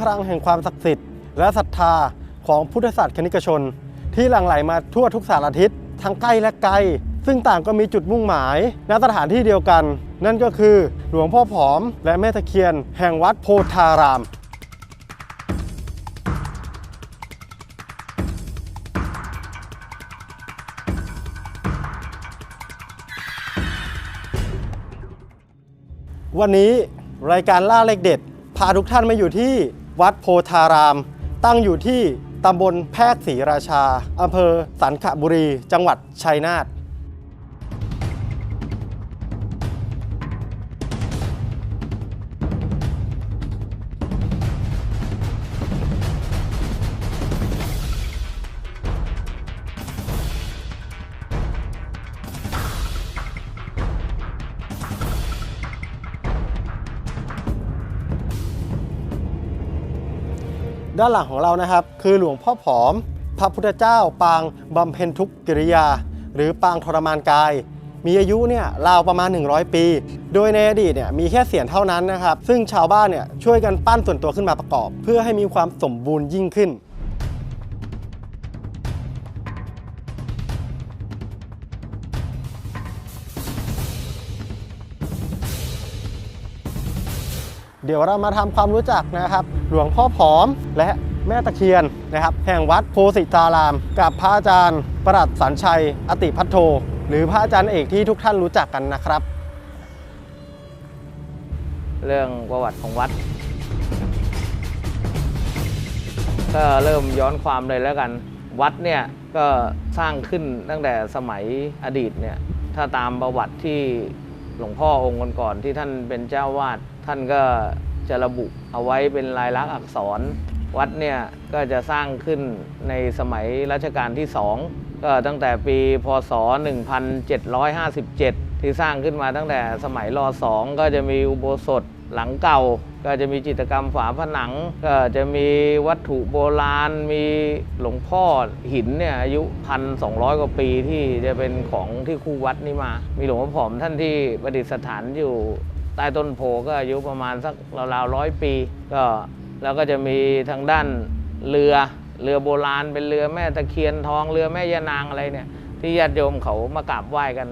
พลังแห่งความศักดิ์สิทธิ์และศรัทธาของพุทธศาสนิกชน ที่หลั่งไหลมาทั่วทุกสารทิศทั้งใกล้และไกล ซึ่งต่างก็มีจุดมุ่งหมายณสถานที่เดียวกัน นั่นก็คือหลวงพ่อผอม และแม่ตะเคียน แห่งวัดโพธารามวันนี้รายการล่าเลขเด็ด พาทุกท่านมาอยู่ที่ วัดโพธาราม ตั้งอยู่ที่ตำบลแพรกศรีราชาอำเภอสันขบุรี จังหวัดชัยนาท ด้านหลังของเรานะครับ คือหลวงพ่อผอม พระพุทธเจ้าปางบำเพ็ญทุกกิริยา หรือปางทรมานกาย มีอายุเนี่ยราวประมาณ 100 ปี โดยในอดีตเนี่ยมีแค่เสียนเท่านั้นนะครับ ซึ่งชาวบ้านเนี่ยช่วยกันปั้นส่วนตัวขึ้นมาประกอบ เพื่อให้มีความสมบูรณ์ยิ่งขึ้น ดี๋ยวเรามาทำความรู้จักนะครับ หลวงพ่อผอมและแม่ตะเคียนนะครับ แห่งวัดโพสิตาราม กับพระอาจารย์ประหลัดสัญชัย อติพัทโท หรือพระอาจารย์เอกที่ทุกท่านรู้จักกันนะครับ เรื่องประวัติของวัด ก็เริ่มย้อนความเลยแล้วกัน วัดเนี่ยก็สร้างขึ้นตั้งแต่สมัยอดีตเนี่ยถ้าตามประวัติที่หลวงพ่อองค์ก่อนๆที่ท่านเป็นเจ้าวาดท่านก็ จะระบุเอาไว้เป็นลายลักษณ์อักษร วัดเนี่ยก็จะสร้างขึ้นในสมัยรัชกาลที่สองก็ตั้งแต่ปีพศ 1757 ที่สร้างขึ้นมาตั้งแต่สมัยรองก็จะมีอุโบสถหลังเก่า ก็จะมีจิตรกรรมฝาผนัง ก็จะมีวัตถุโบราณ มีหลวงพ่อหินเนี่ยอายุพันสองกว่าปีที่จะเป็นของที่คู่วัดนี้มา มีหลวงพ่อผอมท่านที่ประดิษฐานอยู่ ใต้ต้นโพก็อายุประมาณสักราวๆร้อยปี ก็แล้วก็จะมีทางด้านเรือเรือโบราณเป็นเรือแม่ตะเคียนทองเรือแม่ยานางอะไรเนี่ยที่ญาติโยมเขามากราบไหว้กัน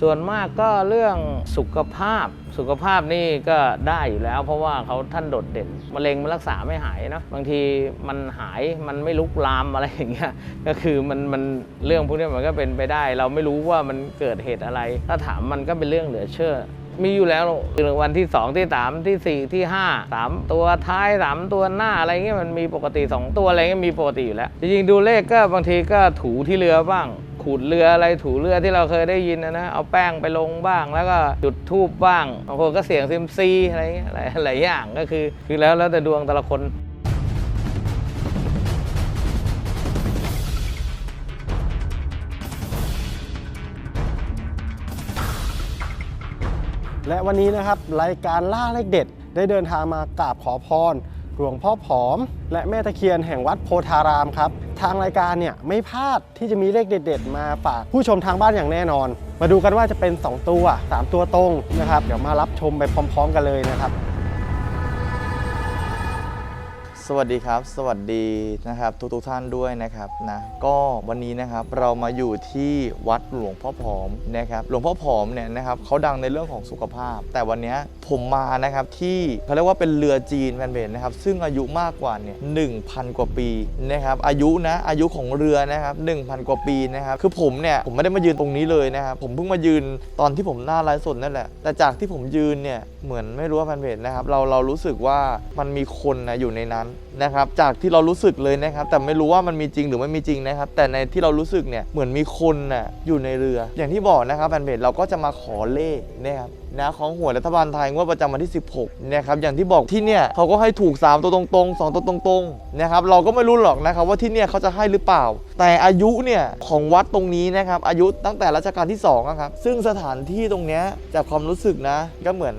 ส่วนมากก็เรื่องสุขภาพ สุขภาพนี่ก็ได้อยู่แล้ว เพราะว่าเขาท่านโดดเด่นมะเร็งมันรักษาไม่หายนะบางทีมันหายมันไม่ลุกลามอะไรอย่างเงี้ยก็คือมันมันเรื่องพวกนี้มันก็เป็นไปได้ เราไม่รู้ว่ามันเกิดเหตุอะไร ถ้าถามมันก็เป็นเรื่องเหลือเชื่อมีอยู่แล้วคือวันที่สองที่สามที่สี่ที่ห้าสามตัวท้ายสามตัวหน้าอะไรเงี้ยมันมีปกติสองตัวอะไรเงี้ยมีปกติอยู่แล้ว จริงๆดูเลขก็บางทีก็ถูที่เรือบ้าง ขูดเรืออะไรถูเรือที่เราเคยได้ยินนะนะเอาแป้งไปลงบ้าง แล้วก็จุดทูบบ้างบางคนก็เสี่ยงซิมซีอะไรเงี้ยหลายหลายอย่างก็คือ คือแล้วแล้วแต่ดวงแต่ละคนและวันนี้นะครับรายการล่าเลขเด็ดได้เดินทางมากราบขอพร หลวงพ่อผอม และแม่ตะเคียนแห่งวัดโพธารามครับ ทางรายการเนี่ยไม่พลาดที่จะมีเลขเด็ด ๆ มาฝากผู้ชมทางบ้านอย่างแน่นอน มาดูกันว่าจะเป็น 2 ตัว 3 ตัวตรงนะครับ เดี๋ยวมารับชมไปพร้อม ๆ กันเลยนะครับ สวัสดีครับ สวัสดีนะครับทุกทุกท่านด้วยนะครับนะก็วันนี้นะครับเรามาอยู่ที่วัดหลวงพ่อผอมนะครับหลวงพ่อผอมเนี่ยนะครับเขาดังในเรื่องของสุขภาพ แต่วันนี้ผมมานะครับที่เขาเรียกว่าเป็นเรือจีนแฟนเพจนะครับซึ่งอายุมากกว่าเนี่ยหนึ่งพันกว่าปีนะครับอายุนะอายุของเรือนะครับหนึ่งพันกว่าปีนะครับคือผมเนี่ยผมไม่ได้มายืนตรงนี้เลยนะครับผมเพิ่งมายืนตอนที่ผมหน้าไลฟ์สดนั่นแหละแต่จากที่ผมยืนเนี่ยเหมือนไม่รู้ว่าแฟนเพจนะครับเราเรารู้สึกว่ามันมีคนนะอยู่ในนั้นนะครับจากที่เรารู้สึกเลยนะครับ แต่ไม่รู้ว่ามันมีจริงหรือไม่มีจริงนะครับ แต่ในที่เรารู้สึกเนี่ยเหมือนมีคนน่ะอยู่ในเรือ อย่างที่บอกนะครับแฟนเพจเราก็จะมาขอเลขนะครับนะของหวยรัฐบาลไทยงวดประจำวันที่ 16นะครับอย่างที่บอกที่เนี่ยเขาก็ให้ถูก 3 ตัวตรงๆ 2 ตัวตรงๆนะครับเราก็ไม่รู้หรอกนะครับว่าที่เนี่ยเขาจะให้หรือเปล่า แต่อายุเนี่ยของวัดตรงนี้นะครับอายุตั้งแต่รัชกาลที่2อะครับซึ่งสถานที่ตรงเนี้ยจากความรู้สึกนะก็เหมือน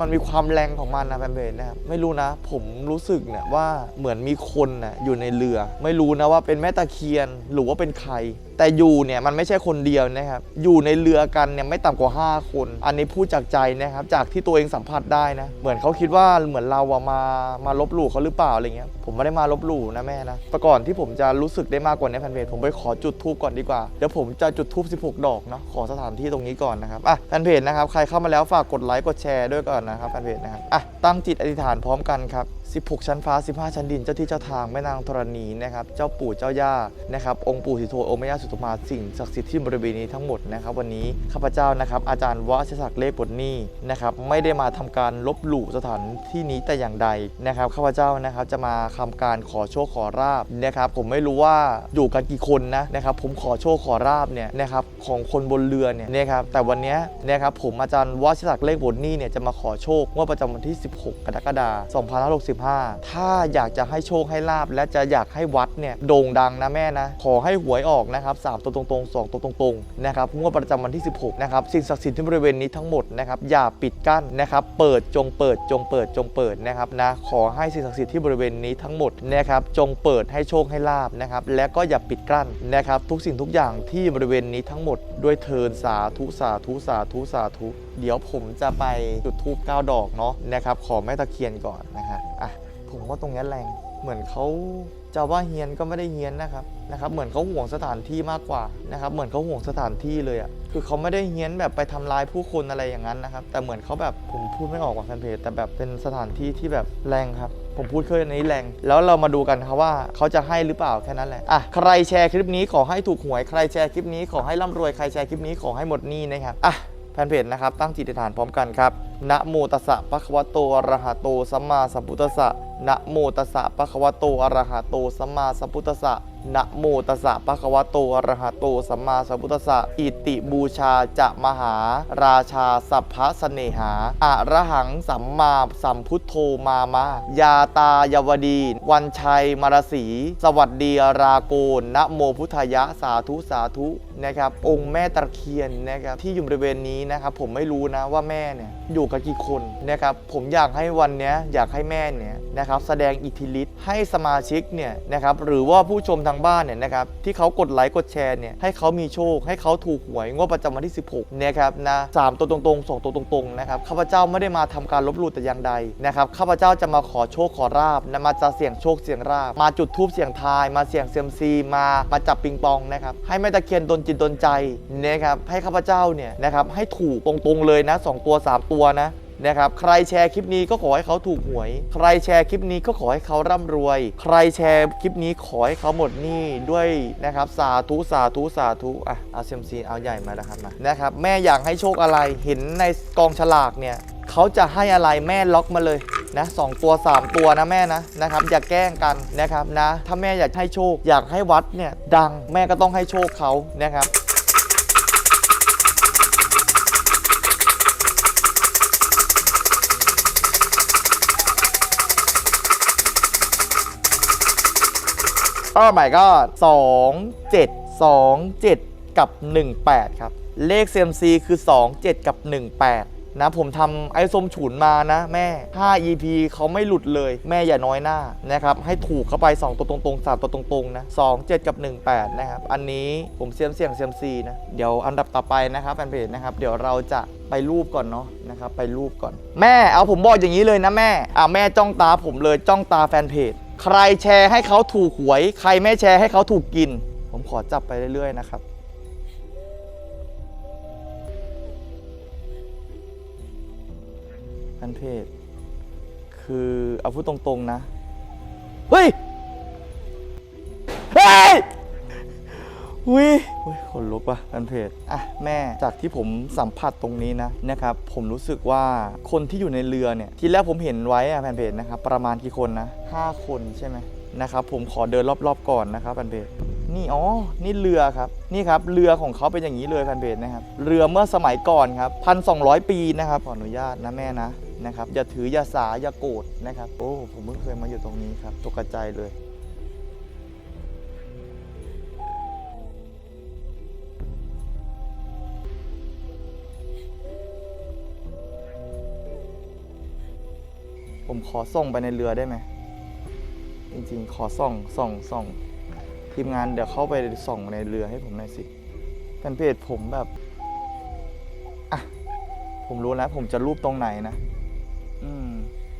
มันมีความแรงของมันนะแฟนเบนนะครับไม่รู้นะ ผมรู้สึกเนี่ยว่าเหมือนมีคนนะอยู่ในเรือ ไม่รู้นะว่าเป็นแม่ตะเคียนหรือว่าเป็นใครแต่อยู่เนี่ยมันไม่ใช่คนเดียวนะครับ อยู่ในเรือกันเนี่ยไม่ต่ำกว่า 5 คน อันนี้พูดจากใจนะครับ จากที่ตัวเองสัมผัสได้นะ เหมือนเขาคิดว่าเหมือนเราอะมา มาลบหลู่เขาหรือเปล่าอะไรเงี้ย ผมไม่ได้มาลบหลู่นะแม่นะแต่ก่อนที่ผมจะรู้สึกได้มากกว่านี้แฟนเพจผมไปขอจุดทูบก่อนดีกว่า เดี๋ยวผมจะจุดทูบ16 ดอกเนาะ ขอสถานที่ตรงนี้ก่อนนะครับ อะแฟนเพจนะครับ ใครเข้ามาแล้วฝากกดไลค์ กดแชร์ด้วยก่อนนะครับแฟนเพจนะครับ อะ ตั้งจิตอธิษฐานพร้อมกันครับ16 ชั้นฟ้า 15 ชั้นดิน เจ้าที่เจ้าทาง แม่นางธรณีนะครับ เจ้าปู่ เจ้าย่า นะครับ องค์ปู่ศรีโทองค์แม่ย่าสุตมาสิ่งศักดิ์สิทธิ์ที่บริเวณนี้ทั้งหมดนะครับวันนี้ข้าพเจ้านะครับอาจารย์วชิศักดิ์เลขบทนี้นะครับไม่ได้มาทำการลบหลู่สถานที่นี้แต่อย่างใดนะครับข้าพเจ้านะครับจะมาทำการขอโชคขอราบนะครับผมไม่รู้ว่าอยู่กันกี่คนนะนะครับผมขอโชคขอราบเนี่ยนะครับของคนบนเรือเนี่ยนะครับแต่วันนี้นะครับผมอาจารย์วชิศักดิ์เลขบทนี้เนี่ยจะมาขอโชคงวดประจำวันที่ 16 กรกฎาคม2565 ถ้าอยากจะให้โชคให้ลาบและจะอยากให้วัดเนี่ยโด่งดังนะแม่นะขอให้หวยออกนะครับ3ตัวตรงๆ2ตัวตรงๆนะครับงวดประจำวันที่ 16นะครับสิ่งศักดิ์สิทธิ์ที่บริเวณนี้ทั้งหมดนะครับอย่าปิดกั้นนะครับเปิดจงเปิดจงเปิดจงเปิดนะครับนะขอให้สิ่งศักดิ์สิทธิ์ที่บริเวณนี้ทั้งหมดนะครับจงเปิดให้โชคให้ลาบนะครับและก็อย่าปิดกั้นนะครับทุกสิ่งทุกอย่างที่บริเวณนี้ทั้งหมดด้วยเทินสาธุสาธุสาธุสาธุเดี๋ยวผมจะไปจุดธูป9ดอกเนาะนะครับขอแม่ตะเคียนก่อนนะครับอะผมว่าตรงนี้แรงเหมือนเขา จะว่าเฮียนก็ไม่ได้เฮียนนะครับนะครับ เหมือนเขาห่วงสถานที่มากกว่านะครับ เหมือนเขาห่วงสถานที่เลยอะ่ะคือเขาไม่ได้เฮียนแบบไปทำลายผู้คนอะไรอย่างนั้นนะครับ แต่เหมือนเขาแบบผมพูดไม่ออกว่าแฟนเพจแต่แบบเป็นสถานที่ที่แบบแรงครับ ผมพูดเคยในนี้แรง แล้วเรามาดูกันครับว่าเขาจะให้หรือเปล่าแค่นั้นแหละอะใครแชร์คลิปนี้ขอให้ถูกหวยใครแชร์คลิปนี้ขอให้ร่ำรวยใครแชร์คลิปนี้ขอให้หมดหนี้นะครับอะแฟนเพจนะครับตั้งจิตฐานพร้อมกันครับนะโมตัสสะปะคะวะโตอะระหะโตสัมมาสัมพุทธัสสะนะโมตัสสะปะคะวะโตอะระหะโตสัมมาสัมพุทธัสสะนะโมตัสสะปะคะวะโตอะระหะโตสัมมาสัมพุทธัสสะอิติบูชาจะมหา ราชาสัพพะเสเนหาอะระหังสัมมาสัมพุทโธมามายาตายาวดี วันชัยมารสี สวัสดีราโกนนะโมพุทธยะสาธุสาธุนะครับ องค์แม่ตะเคียนนะครับที่อยู่บริเวณนี้นะครับผมไม่รู้นะว่าแม่เนี่ยอยู่กับกี่คนนะครับผมอยากให้วันนี้อยากให้แม่เนี่ยนะครับแสดงอิทธิฤทธิ์ให้สมาชิกเนี่ยนะครับหรือว่าผู้ชมทางบ้านเนี่ยนะครับที่เขากดไลค์กดแชร์เนี่ยให้เขามีโชค ให้เขาถูกหวยงวดประจำวันที่ 16นะครับนะสามตัวตรงๆสองตัวตรงๆนะครับข้าพเจ้าไม่ได้มาทำการลบหลู่แต่อย่างใดนะครับข้าพเจ้าจะมาขอโชคขอราบนะมาจะเสี่ยงโชคเสี่ยงราบมาจุดทูบเสี่ยงทาย มาเสี่ยงเซียมซีมามาจับปิงปองนะครับให้แม่ตะเคียนดนจิตดนใจนะครับให้ข้าพเจ้าเนี่ยนะครับให้ถูกตรงๆเลยนะสองตัวัวนะนะครับใครแชร์คลิปนี้ก็ขอให้เขาถูกหวย ใครแชร์คลิปนี้ก็ขอให้เขาร่ำรวย ใครแชร์คลิปนี้ขอให้เขาหมดหนี้ด้วยนะครับสาธุสาธุสาธุอะเอาเซมซีเอาใหญ่มานะครับมานะครับแม่อยากให้โชคอะไรเห็นในกองฉลากเนี่ยเขาจะให้อะไรแม่ล็อกมาเลยนะสองตัว 3 ตัวนะแม่นะนะครับอย่าแกล้งกันนะครับนะถ้าแม่อยากให้โชคอยากให้วัดเนี่ยดังแม่ก็ต้องให้โชคเขานะครับ โอ้ my god 2 7 2 7 กับ 18 ครับ เลข CMC คือ 2 7 กับ 18 นะ ผมทำไอ้ส้มฉุนมานะแม่ 5 EP เขาไม่หลุดเลย แม่อย่าน้อยหน้านะครับ ให้ถูกเข้าไป 2 ตัวตรงๆ 3 ตัวตรงๆ นะ 2 7 กับ 18 นะครับ อันนี้ผมเสียมเสียง CMC นะ เดี๋ยวอันดับต่อไปนะครับแฟนเพจนะครับ เดี๋ยวเราจะไปรูปก่อนเนาะนะครับ ไปรูปก่อน แม่เอาผมบอกอย่างนี้เลยนะแม่อะแม่จ้องตาผมเลยจ้องตาแฟนเพจ ใครแชร์ให้เขาถูกหวย ใครไม่แชร์ให้เขาถูกกิน ผมขอจับไปเรื่อยๆนะครับ ท่านเพศ คือเอาพูดตรงๆนะ เฮ้ย วิเฮ้ยขนลุกว่ะแฟนเพจอะแม่จากที่ผมสัมผัสตรงนี้นะนะครับผมรู้สึกว่าคนที่อยู่ในเรือเนี่ยทีแรกผมเห็นไว้อะแฟนเพจนะครับประมาณกี่คนนะ5คนใช่ไหมนะครับผมขอเดินรอบๆก่อนนะครับแฟนเพจนี่อ๋อ นี่เรือครับ นี่ครับ เรือของเขาเป็นอย่างนี้เลยแฟนเพจนะครับ เรือเมื่อสมัยก่อนครับพันสองปีนะครับ ขออนุญาตนะแม่นะนะครับ อย่าถืออย่าสาอย่าโกรธนะครับ โอ้ ผมเพิ่งเคยมาอยู่ตรงนี้ครับ ตกใจเลย ผมขอส่งไปในเรือได้ไหม จริงๆ ขอส่องส่องส่องทีมงานเดี๋ยวเข้าไปส่องในเรือให้ผมหน่อยสิแฟนเพจผมแบบอะผมรู้แล้ว ผมจะรูปตรงไหนนะ อืม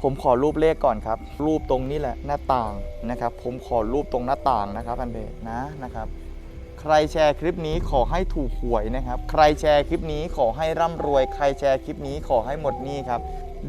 ผมขอรูปเลขก่อนครับ รูปตรงนี้แหละหน้าต่างนะครับ ผมขอรูปตรงหน้าต่างนะครับแฟนเพจนะนะครับใครแชร์คลิปนี้ขอให้ถูกหวยนะครับ ใครแชร์คลิปนี้ขอให้ร่ำรวย ใครแชร์คลิปนี้ขอให้หมดหนี้ครับ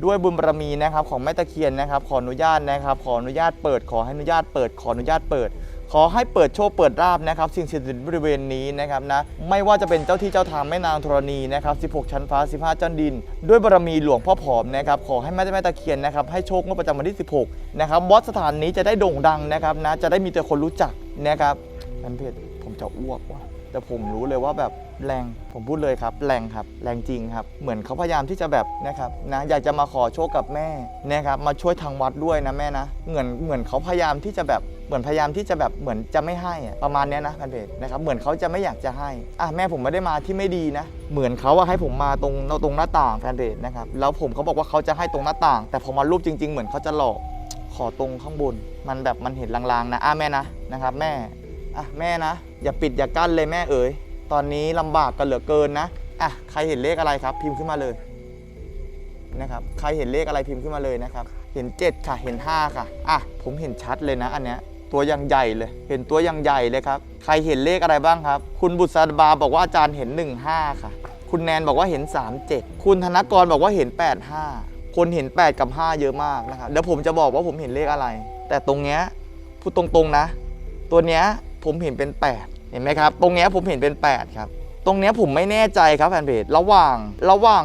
ด้วยบุญบารมีนะครับของแม่ตะเคียนนะครับ ขออนุญาตนะครับ ขออนุญาตเปิด ขอให้อนุญาตเปิด ขออนุญาตเปิด ขอให้เปิดโชคเปิดราบนะครับ สิ่งศักดิ์สิทธิ์บริเวณนี้นะครับนะไม่ว่าจะเป็นเจ้าที่เจ้าทางแม่นางธรณีนะครับ 16 ชั้นฟ้า 15จันดิน ด้วยบารมีหลวงพ่อผอมนะครับขอให้แม่แม่ตะเคียนนะครับให้โชคงวดประจำวันที่ 16 นะครับวัดสถานนี้จะได้โด่งดังนะครับนะจะได้มีแต่คนรู้จักนะครับท่นเพจผมจะอ้วกว่ะ แต่ผมรู้เลยว่าแบบแรงผมพูดเลยครับ แรงครับแรงจริงครับ เหมือนเขาพยายามที่จะแบบนะครับนะอยากจะมาขอโชคกับแม่นะครับมาช่วยทางวัดด้วยนะแม่นะเหมือนเหมือนเขาพยายามที่จะแบบเหมือนพยายามที่จะแบบเหมือนจะไม่ให้ประมาณเนี้ยนะพันเพจนะครับเหมือนเขาจะไม่อยากจะให้อะแม่ผมไม่ได้มาที่ไม่ดีนะ เหมือนเขาอะให้ผมมาตรงตรงหน้าต่างแฟนเพจนะครับแล้วผมเขาบอกว่าเขาจะให้ตรงหน้าต่าง แต่พอมารูปจริง ๆ เหมือนเขาจะหลอกขอตรงข้างบน มันแบบมันเห็นลางๆนะอะแม่นะนะครับแม่อะแม่นะ อย่าปิดอย่ากั้นเลยแม่เอ๋ยตอนนี้ลำบากกันเหลือเกินนะอะใครเห็นเลขอะไรครับ พิมพ์ขึ้นมาเลยนะครับใครเห็นเลขอะไรพิมพ์ขึ้นมาเลยนะครับเห็น 7 ค่ะเห็น 5 ค่ะอะผมเห็นชัดเลยนะอันเนี้ยตัวยังใหญ่เลย เห็นตัวยังใหญ่เลยครับใครเห็นเลขอะไรบ้างครับ คุณบุษบาบอกว่าอาจารย์เห็น 15 ค่ะ คุณแนนบอกว่าเห็น 37 คุณธนกรบอกว่าเห็น 85 คนเห็น 8 กับ 5 เยอะมากนะครับเดี๋ยวผมจะบอกว่าผมเห็นเลขอะไร แต่ตรงเนี้ยพูดตรงๆนะ ตัวเนี้ยผมเห็นเป็น 8 ห็นไหมครับ ตรงนี้ผมเห็นเป็น 8 ครับ ตรงนี้ผมไม่แน่ใจครับแฟนเพจระหว่างระหว่าง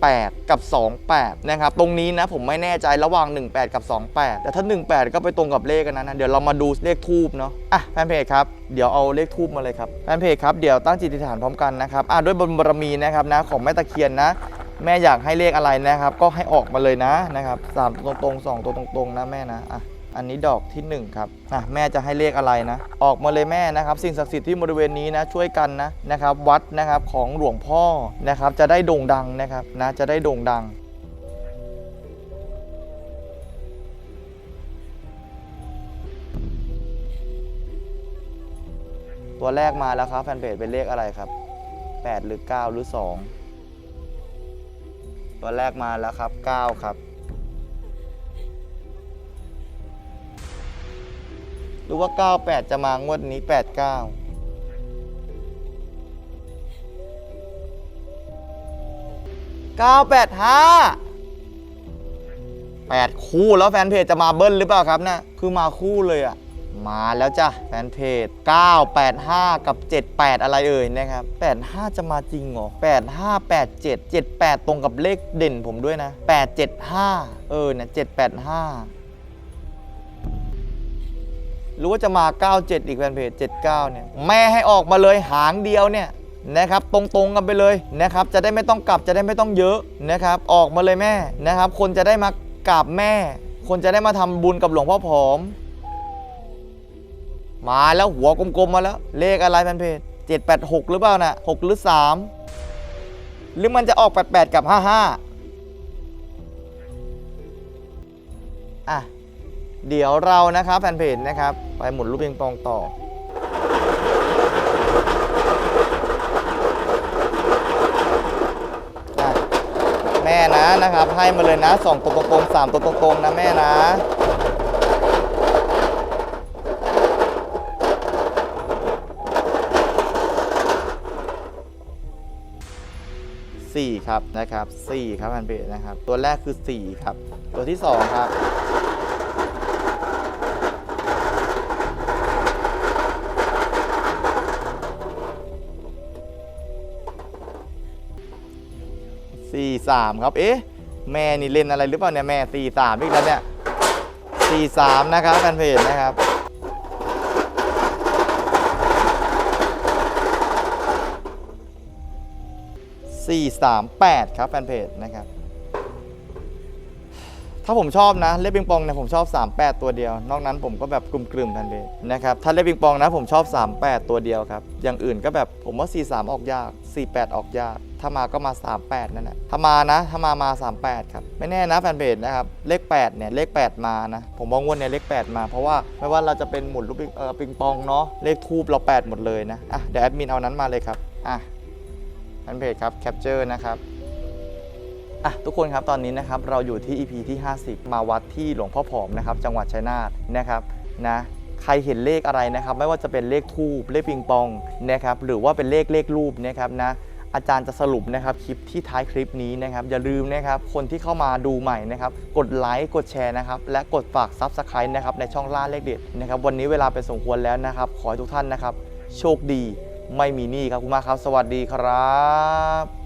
18 กับ 28 นะครับ ตรงนี้นะผมไม่แน่ใจระหว่าง 18 กับ 28 แต่ถ้า 18 ก็ไปตรงกับเลขกันนั้นนะเดี๋ยวเรามาดูเลขทูบเนาะอะแฟนเพจครับเดี๋ยวเอาเลขทูบมาเลยครับแฟนเพจครับเดี๋ยวตั้งจิตอธิษฐานพร้อมกันนะครับอะด้วยบุญบารมีนะครับนะของแม่ตะเคียนนะแม่อยากให้เลขอะไรนะครับ ก็ให้ออกมาเลยนะนะครับสามตัวตรงๆสองตัวตรงๆนะแม่นะอะ อันนี้ดอกที่1ครับอะแม่จะให้เลขอะไรนะ ออกมาเลยแม่นะครับ สิ่งศักดิ์สิทธิ์ที่บริเวณนี้นะช่วยกันนะนะครับวัดนะครับของหลวงพ่อนะครับจะได้โด่งดังนะครับนะจะได้โด่งดังตัวแรกมาแล้วครับแฟนเพจเป็นเลขอะไรครับ 8 หรือ 9 หรือ 2 ตัวแรกมาแล้วครับ 9 ครับ หรือว่า 98 จะมางวดนี้ 89 985 8คู่แล้วแฟนเพจจะมาเบิ้ลหรือเปล่าครับเนะคือมาคู่เลยอะมาแล้วจ้ะแฟนเพจ 985 กับ 78 อะไรเอ่ยนะครับ 85 จะมาจริงเหรอ 85 87 78 ตรงกับเลขเด่นผมด้วยนะ 875 เออเนี่ย785 รือว่าจะมา 97 อีกแฟนเพจ 79 เนี่ย แม่ให้ออกมาเลยหางเดียวเนี่ยนะครับตรงๆกันไปเลยนะครับจะได้ไม่ต้องกลับจะได้ไม่ต้องเยอะนะครับออกมาเลยแม่นะครับ คนจะได้มากราบแม่ คนจะได้มาทำบุญกับหลวงพ่อผอม มาแล้วหัวกลมๆมาแล้ว เลขอะไรแฟนเพจ 786 หรือเปล่านะ่ะ6หรือ 3 หรือมันจะออก 88 กับ 55อะ เดี๋ยวเรานะครับแฟนเพจนะครับ ไปหมุนลูกปิงปองต่อ แม่นะนะครับ ให้มาเลยนะสองตัวตรงๆสามตัวตรงๆนะแม่นะสี่ครับนะครับสี่ครับแฟนเพจนะครับ ตัวแรกคือสี่ครับ ตัวที่สองครับ สามครับเอ๊ะแม่นี่เล่นอะไรหรือเปล่าเนี่ยแม่สี่สามอีกแล้วเนี่ยสี่สามนะครับแฟนเพจนะครับ438ครับแฟนเพจนะครับ ถ้าผมชอบนะเล่นปิงปองเนี่ยผมชอบ 38 ตัวเดียว นอกนั้นผมก็แบบกลุ่มกลุ่มแฟนเพจนะครับถ้าเล่นปิงปองนะผมชอบ 38 ตัวเดียวครับ อย่างอื่นก็แบบผมว่า 43 ออกยาก 48 ออกยาก ถ้ามาก็มา 38 นั่นแหละถ้ามานะ ถ้ามามา 38 ครับ ไม่แน่นะแฟนเพจนะครับ เลข 8 เนี่ย เลข 8 มานะ ผมมองว่าเนี่ยเลข 8 มา เพราะว่าไม่ว่าเราจะเป็นหมุนลูกปิงเออปิงปองเนาะ เลขทูบเรา 8 หมดเลยนะ อะ เดี๋ยวแอดมินเอานั้นมาเลยครับ อะ แฟนเพจครับ แคปเจอร์นะครับอะทุกคนครับตอนนี้นะครับเราอยู่ที่ EP ที่ 50 มาวัดที่หลวงพ่อผอมนะครับจังหวัดชัยนาทนะครับนะใครเห็นเลขอะไรนะครับ ไม่ว่าจะเป็นเลขทูบเลขปิงปองนะครับหรือว่าเป็นเลขเลขรูปนะครับนะ อาจารย์จะสรุปนะครับคลิปที่ท้ายคลิปนี้นะครับอย่าลืมนะครับคนที่เข้ามาดูใหม่นะครับกดไลค์กดแชร์นะครับและกดฝากซับสไครต์นะครับในช่องล่าเลขเด็ดนะครับวันนี้เวลาเป็นสมควรแล้วนะครับ ขอให้ทุกท่านนะครับ โชคดีไม่มีหนี้ครับคุณมาครับ สวัสดีครับ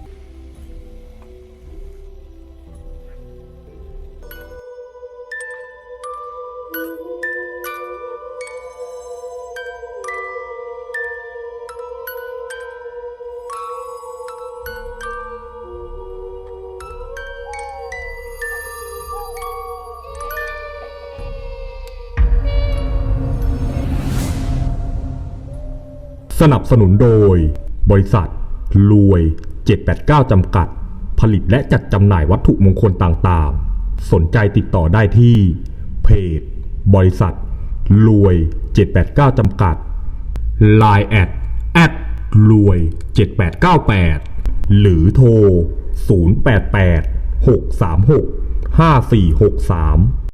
สนับสนุนโดย บริษัท รวย 789 จำกัด ผลิตและจัดจำหน่ายวัตถุมงคลต่างๆ สนใจติดต่อได้ที่ เพจ บริษัท รวย 789 จำกัด Line แอดแอดรวย 7898 หรือโทร 088 636 5463